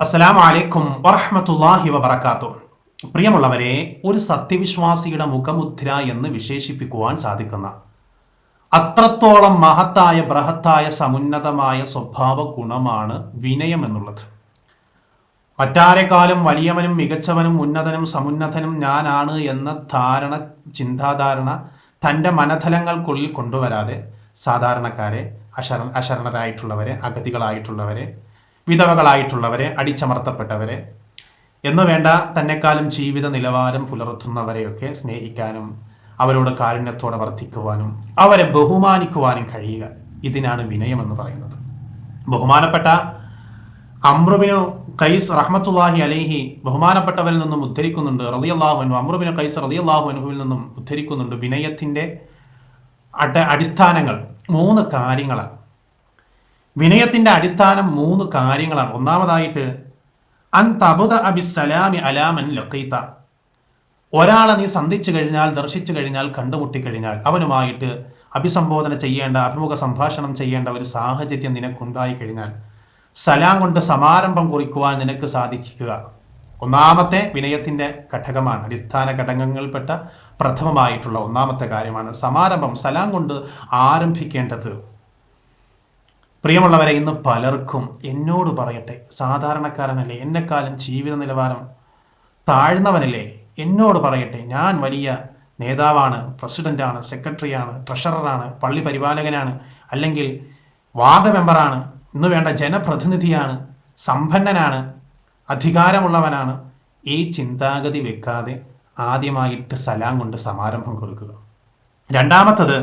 അസ്സലാമു അലൈക്കും വറഹ്മത്തുള്ളാഹി വബറകാതുഹു. പ്രിയമുള്ളവരെ ഒരു സത്യവിശ്വാസിയുടെ മുഖമുദ്ര എന്ന് വിശേഷിപ്പിക്കുവാൻ സാധിക്കുന്ന അത്രത്തോളം മഹത്തായ ബൃഹത്തായ സമുന്നതമായ സ്വഭാവ ഗുണമാണ് വിനയം എന്നുള്ളത്. മറ്റാരെക്കാളും വലിയവനും മികച്ചവനും ഉന്നതനും സമുന്നതനും ഞാനാണ് എന്ന ധാരണ ചിന്താധാരണ തന്റെ മനതലങ്ങൾക്കുള്ളിൽ കൊണ്ടുവരാതെ സാധാരണക്കാരെ അശര അശരണരായിട്ടുള്ളവരെ അഗതികളായിട്ടുള്ളവരെ വിധവകളായിട്ടുള്ളവരെ അടിച്ചമർത്തപ്പെട്ടവരെ എന്നു വേണ്ട തന്നെക്കാളും ജീവിത നിലവാരം പുലർത്തുന്നവരെയൊക്കെ സ്നേഹിക്കാനും അവരോട് കാരുണ്യത്തോടെ വർദ്ധിക്കുവാനും അവരെ ബഹുമാനിക്കുവാനും കഴിയുക. ഇതിനാണ് വിനയം എന്ന് പറയുന്നത്. ബഹുമാനപ്പെട്ട അമ്രുബിനു കൈസ് റഹ്മത്തുല്ലാഹി അലൈഹി ബഹുമാനപ്പെട്ടവരിൽ നിന്നും ഉദ്ധരിക്കുന്നുണ്ട്. റളിയല്ലാഹു അൻഹു അമ്രുബിനു കൈസ് റളിയല്ലാഹു അൻഹുവിൽ നിന്നും ഉദ്ധരിക്കുന്നുണ്ട്. വിനയത്തിന്റെ അട അടിസ്ഥാനങ്ങൾ മൂന്ന് കാര്യങ്ങളാണ്. വിനയത്തിന്റെ അടിസ്ഥാനം മൂന്ന് കാര്യങ്ങളാണ്. ഒന്നാമതായിട്ട് അൻ തബുദ അബിസലാമി അലാമൻ ലൊക്കൈത്ത ഒരാളെ നീ സന്ധിച്ചു കഴിഞ്ഞാൽ ദർശിച്ചു കഴിഞ്ഞാൽ കണ്ടുമുട്ടി കഴിഞ്ഞാൽ അവനുമായിട്ട് അഭിസംബോധന ചെയ്യേണ്ട അഭിമുഖ സംഭാഷണം ചെയ്യേണ്ട ഒരു സാഹചര്യം നിനക്കുണ്ടായി കഴിഞ്ഞാൽ സലാം കൊണ്ട് സമാരംഭം കുറിക്കുവാൻ നിനക്ക് സാധിക്കുക. ഒന്നാമത്തെ വിനയത്തിന്റെ ഘടകമാണ് അടിസ്ഥാന ഘടകങ്ങളിൽപ്പെട്ട പ്രഥമമായിട്ടുള്ള ഒന്നാമത്തെ കാര്യമാണ് സമാരംഭം സലാം കൊണ്ട് ആരംഭിക്കേണ്ടത്. പ്രിയമുള്ളവരെ ഇന്ന് പലർക്കും എന്നോട് പറയട്ടെ. സാധാരണക്കാരനല്ലേ എന്നെക്കാലം ജീവിത നിലവാരം താഴ്ന്നവനല്ലേ എന്നോട് പറയട്ടെ. ഞാൻ വലിയ നേതാവാണ് പ്രസിഡന്റാണ് സെക്രട്ടറിയാണ് ട്രഷററാണ് പള്ളി പരിപാലകനാണ് അല്ലെങ്കിൽ വാർഡ് മെമ്പറാണ് ഇന്ന് വേണ്ട ജനപ്രതിനിധിയാണ് സമ്പന്നനാണ് അധികാരമുള്ളവനാണ്. ഈ ചിന്താഗതി വെക്കാതെ ആദ്യമായിട്ട് സലാം കൊണ്ട് സമാരംഭം കൊടുക്കുക രണ്ടാമത്തത്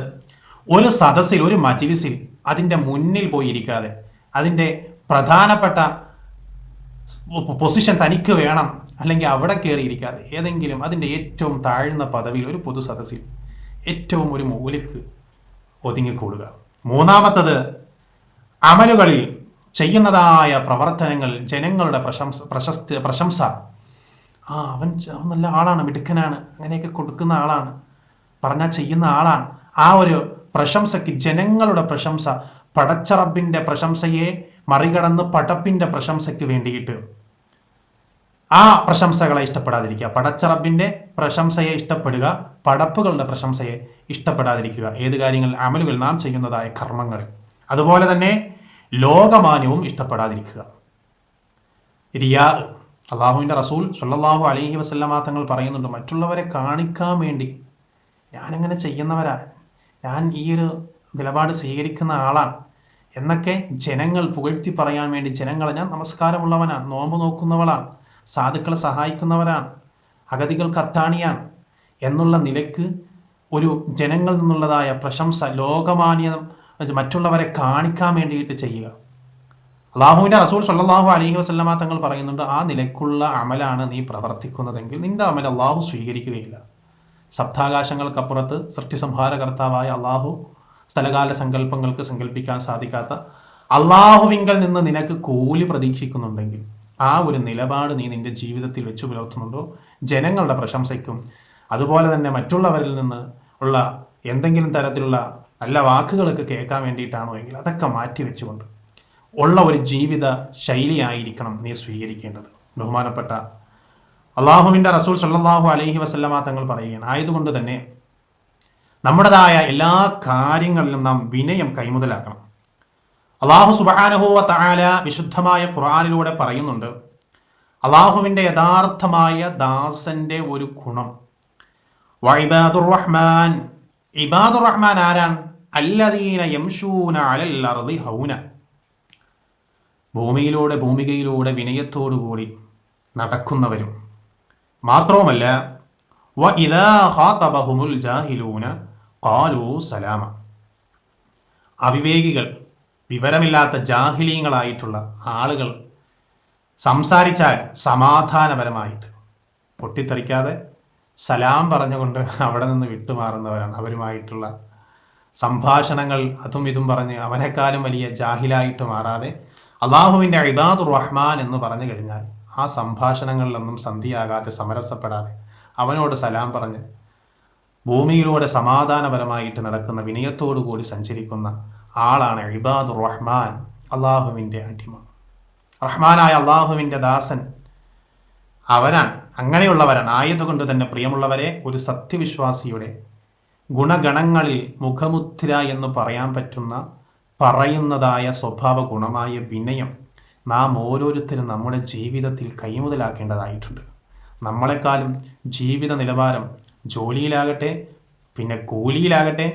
ഒരു സദസ്സിൽ ഒരു മജിലിസിൽ അതിന്റെ മുന്നിൽ പോയി ഇരിക്കാതെ അതിന്റെ പ്രധാനപ്പെട്ട പൊസിഷൻ തനിക്ക് വേണം അല്ലെങ്കിൽ അവിടെ കയറിയിരിക്കാതെ ഏതെങ്കിലും അതിന്റെ ഏറ്റവും താഴ്ന്ന പദവിയിൽ ഒരു പൊതു സദസ്സിൽ ഏറ്റവും ഒരു മൂലക്ക് ഒതുങ്ങിക്കൂടുക. മൂന്നാമത്തത് അമലുകളിൽ ചെയ്യുന്നതായ പ്രവർത്തനങ്ങൾ ജനങ്ങളുടെ പ്രശംസ പ്രശസ്തി പ്രശംസ. ആ അവൻ അവൻ നല്ല ആളാണ് മിടുക്കനാണ് അങ്ങനെയൊക്കെ കൊടുക്കുന്ന ആളാണ് പറഞ്ഞാൽ ചെയ്യുന്ന ആളാണ്. ആ ഒരു പ്രശംസയ്ക്ക് ജനങ്ങളുടെ പ്രശംസ പടച്ചറബിന്റെ പ്രശംസയെ മറികടന്ന് പടപ്പിന്റെ പ്രശംസയ്ക്ക് വേണ്ടിയിട്ട്. ആ പ്രശംസകളെ ഇഷ്ടപ്പെടാതിരിക്കുക. പടച്ചറബിന്റെ പ്രശംസയെ ഇഷ്ടപ്പെടുക പടപ്പുകളുടെ പ്രശംസയെ ഇഷ്ടപ്പെടാതിരിക്കുക. ഏത് കാര്യങ്ങൾ അമലുകൾ നാം ചെയ്യുന്നതായ കർമ്മങ്ങൾ. അതുപോലെ തന്നെ ലോകമാന്യവും ഇഷ്ടപ്പെടാതിരിക്കുക. റിയാ അള്ളാഹുവിന്റെ റസൂൽ സുല്ലാഹു അലഹി വസല്ലമ തങ്ങൾ പറയുന്നുണ്ട് മറ്റുള്ളവരെ കാണിക്കാൻ വേണ്ടി ഞാനങ്ങനെ ചെയ്യുന്നവരാ ഞാൻ ഈ ഒരു നിലപാട് സ്വീകരിക്കുന്ന ആളാണ്. എന്നൊക്കെ ജനങ്ങൾ പുകഴ്ത്തി പറയാൻ വേണ്ടി ജനങ്ങളെ ഞാൻ നമസ്കാരമുള്ളവനാണ്. നോമ്പ് നോക്കുന്നവളാണ്. സാധുക്കളെ സഹായിക്കുന്നവരാണ്. അഗതികൾ കത്താണിയാണ് എന്നുള്ള നിലയ്ക്ക് ഒരു ജനങ്ങളിൽ നിന്നുള്ളതായ പ്രശംസ ലോകമാന്യം മറ്റുള്ളവരെ കാണിക്കാൻ വേണ്ടിയിട്ട് ചെയ്യുക. അള്ളാഹുവിന്റെ റസൂൽ സല്ലാഹു അലഹി വസല്ലമ തങ്ങൾ പറയുന്നുണ്ട് ആ നിലക്കുള്ള അമലാണ് നീ പ്രവർത്തിക്കുന്നതെങ്കിൽ നിന്റെ അമൽ അള്ളാഹു സ്വീകരിക്കുകയില്ല. സപ്താകാശങ്ങൾക്കപ്പുറത്ത് സൃഷ്ടിസംഹാരകർത്താവായ അള്ളാഹു സ്ഥലകാല സങ്കല്പങ്ങൾക്ക് സങ്കല്പിക്കാൻ സാധിക്കാത്ത അള്ളാഹുവിങ്കൽ നിന്ന് നിനക്ക് കൂലി പ്രതീക്ഷിക്കുന്നുണ്ടെങ്കിൽ ആ ഒരു നിലപാട് നീ നിന്റെ ജീവിതത്തിൽ വെച്ചു പുലർത്തുന്നുണ്ടോ? ജനങ്ങളുടെ പ്രശംസയ്ക്കും അതുപോലെ തന്നെ മറ്റുള്ളവരിൽ നിന്ന് ഉള്ള എന്തെങ്കിലും തരത്തിലുള്ള നല്ല വാക്കുകളൊക്കെ കേൾക്കാൻ വേണ്ടിയിട്ടാണോ എങ്കിൽ അതൊക്കെ മാറ്റി വെച്ചുകൊണ്ട് ഉള്ള ഒരു ജീവിത ശൈലിയായിരിക്കണം നീ സ്വീകരിക്കേണ്ടത്. ബഹുമാനപ്പെട്ട അള്ളാഹുവിന്റെ റസൂൽ സല്ലാഹു അലഹി വസല്ലമ തങ്ങൾ പറയുകയാണ്. ആയതുകൊണ്ട് തന്നെ നമ്മുടേതായ എല്ലാ കാര്യങ്ങളിലും നാം വിനയം കൈമുതലാക്കണം. അള്ളാഹു സുബാനഹുവ താല വിശുദ്ധമായ ഖുറാനിലൂടെ പറയുന്നുണ്ട് അള്ളാഹുവിന്റെ യഥാർത്ഥമായ ദാസന്റെ ഒരു ഗുണം. വൈബാദുർ റഹ്മാൻ ഇബാദുർ റഹ്മാൻ ആരാണ്? അല്ലദീന യംശൂന അലൽ അർദി ഹൗന. ഭൂമിയിലൂടെ ഭൂമികയിലൂടെ വിനയത്തോടുകൂടി നടക്കുന്നവരും മാത്രവുമല്ല അവിവേകികൾ വിവരമില്ലാത്ത ജാഹിലീങ്ങളായിട്ടുള്ള ആളുകൾ സംസാരിച്ചാൽ സമാധാനപരമായിട്ട്. പൊട്ടിത്തെറിക്കാതെ സലാം പറഞ്ഞുകൊണ്ട് അവിടെ നിന്ന് വിട്ടുമാറുന്നവരാണ്. അവരുമായിട്ടുള്ള സംഭാഷണങ്ങൾ അതും ഇതും പറഞ്ഞ് അവനേക്കാളും വലിയ ജാഹിലായിട്ട് മാറാതെ അള്ളാഹുവിന്റെ ഇബാദുർ റഹ്മാൻ എന്ന് പറഞ്ഞു കഴിഞ്ഞാൽ ആ സംഭാഷണങ്ങളിലൊന്നും സന്ധിയാകാതെ സമരസപ്പെടാതെ അവനോട് സലാം പറഞ്ഞ് ഭൂമിയിലൂടെ സമാധാനപരമായിട്ട് നടക്കുന്ന വിനയത്തോടു കൂടി സഞ്ചരിക്കുന്ന ആളാണ് ഇബാദുർ റഹ്മാൻ അള്ളാഹുവിന്റെ അടിമ. റഹ്മാനായ അള്ളാഹുവിന്റെ ദാസൻ. അവനാണ് അങ്ങനെയുള്ളവരാണ്. ആയതുകൊണ്ട് തന്നെ പ്രിയമുള്ളവരെ ഒരു സത്യവിശ്വാസിയുടെ ഗുണഗണങ്ങളിൽ മുഖമുദ്ര എന്ന് പറയാൻ പറ്റുന്ന പറയുന്നതായ സ്വഭാവ ഗുണമായ വിനയം നാം ഓരോരുത്തരും നമ്മുടെ ജീവിതത്തിൽ കൈമുതലാക്കേണ്ടതായിട്ടുണ്ട്. നമ്മളെക്കാളും ജീവിത നിലവാരം ജോലിയിലാകട്ടെ പിന്നെ കൂലിയിലാകട്ടെ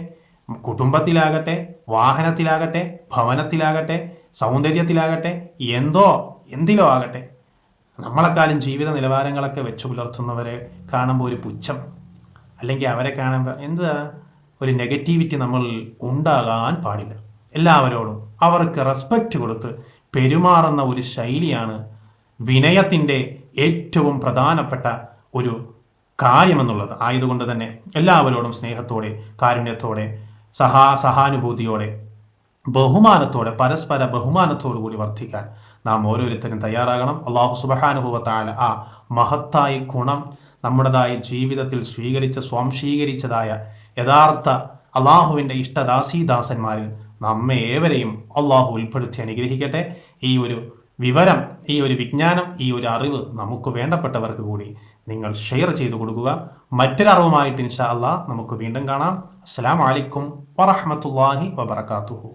കുടുംബത്തിലാകട്ടെ വാഹനത്തിലാകട്ടെ ഭവനത്തിലാകട്ടെ സൗന്ദര്യത്തിലാകട്ടെ എന്തോ എന്തിലോ ആകട്ടെ. നമ്മളെക്കാളും ജീവിത നിലവാരങ്ങളൊക്കെ വെച്ച് പുലർത്തുന്നവരെ കാണുമ്പോൾ ഒരു പുച്ഛം. അല്ലെങ്കിൽ അവരെ കാണുമ്പോൾ എന്താ ഒരു നെഗറ്റിവിറ്റി നമ്മൾ ഉണ്ടാകാൻ പാടില്ല. എല്ലാവരോടും അവർക്ക് റെസ്പെക്റ്റ് കൊടുത്ത് പെരുമാറുന്ന ഒരു ശൈലിയാണ് വിനയത്തിന്റെ ഏറ്റവും പ്രധാനപ്പെട്ട ഒരു കാര്യമെന്നുള്ളത്. ആയതുകൊണ്ട് തന്നെ എല്ലാവരോടും സ്നേഹത്തോടെ കാരുണ്യത്തോടെ സഹാ സഹാനുഭൂതിയോടെ ബഹുമാനത്തോടെ പരസ്പര ബഹുമാനത്തോടു കൂടി വർദ്ധിക്കാൻ നാം ഓരോരുത്തരും തയ്യാറാകണം. അള്ളാഹു സുബഹാനുഭവത്തായ ആ മഹത്തായ ഗുണം നമ്മുടേതായ ജീവിതത്തിൽ സ്വീകരിച്ച സ്വാംശീകരിച്ചതായ യഥാർത്ഥ അള്ളാഹുവിന്റെ ഇഷ്ടദാസീദാസന്മാരിൽ നമ്മെ ഏവരെയും അള്ളാഹു ഉൾപ്പെടുത്തി അനുഗ്രഹിക്കട്ടെ. ഈ ഒരു വിവരം ഈ ഒരു വിജ്ഞാനം ഈ ഒരു അറിവ് നമുക്ക് വേണ്ടപ്പെട്ടവർക്ക് കൂടി നിങ്ങൾ ഷെയർ ചെയ്തു കൊടുക്കുക. മറ്റൊരറിവുമായിട്ട് ഇൻഷാ അള്ളാഹ് നമുക്ക് വീണ്ടും കാണാം. അസ്സാം വലൈക്കും വറഹമത്തല്ലാഹി വബർക്കാത്തുഹു